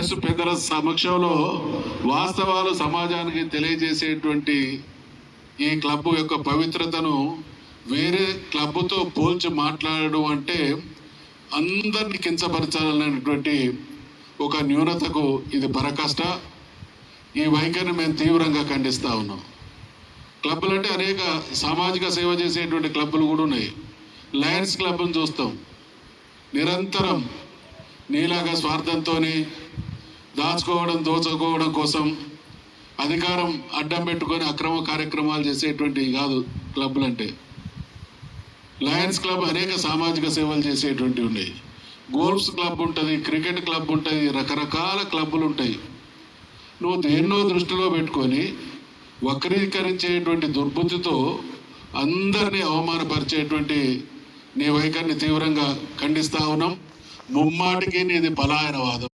Press పెద్దల సమక్షంలో వాస్తవాలు సమాజానికి తెలియజేసేటువంటి ఈ క్లబ్ యొక్క పవిత్రతను వేరే క్లబ్తో పోల్చి మాట్లాడడం అంటే అందరిని కించపరచాలనేటువంటి ఒక న్యూనతకు ఇది పరకాష్ట. ఈ వైఖరిని మేము తీవ్రంగా ఖండిస్తా ఉన్నాం. క్లబ్బులు అంటే అనేక సామాజిక సేవ చేసేటువంటి క్లబ్బులు కూడా ఉన్నాయి. లయన్స్ క్లబ్ని చూస్తాం. నిరంతరం నీలాగా స్వార్థంతోనే దాచుకోవడం దోచుకోవడం కోసం అధికారం అడ్డం పెట్టుకొని అక్రమ కార్యక్రమాలు చేసేటువంటి కాదు క్లబ్లు అంటే లయన్స్ క్లబ్ అనేక సామాజిక సేవలు చేసేటువంటి ఉన్నాయి. గోల్ఫ్స్ క్లబ్ ఉంటుంది క్రికెట్ క్లబ్ ఉంటుంది రకరకాల క్లబ్బులు ఉంటాయి. నువ్వు దేన్నో దృష్టిలో పెట్టుకొని వక్రీకరించేటువంటి దుర్బుద్ధితో అందరినీ అవమానపరిచేటువంటి నీ వైఖరిని తీవ్రంగా ఖండిస్తా ఉన్నాం. ముమ్మాటికి నీది పలాయనవాదం.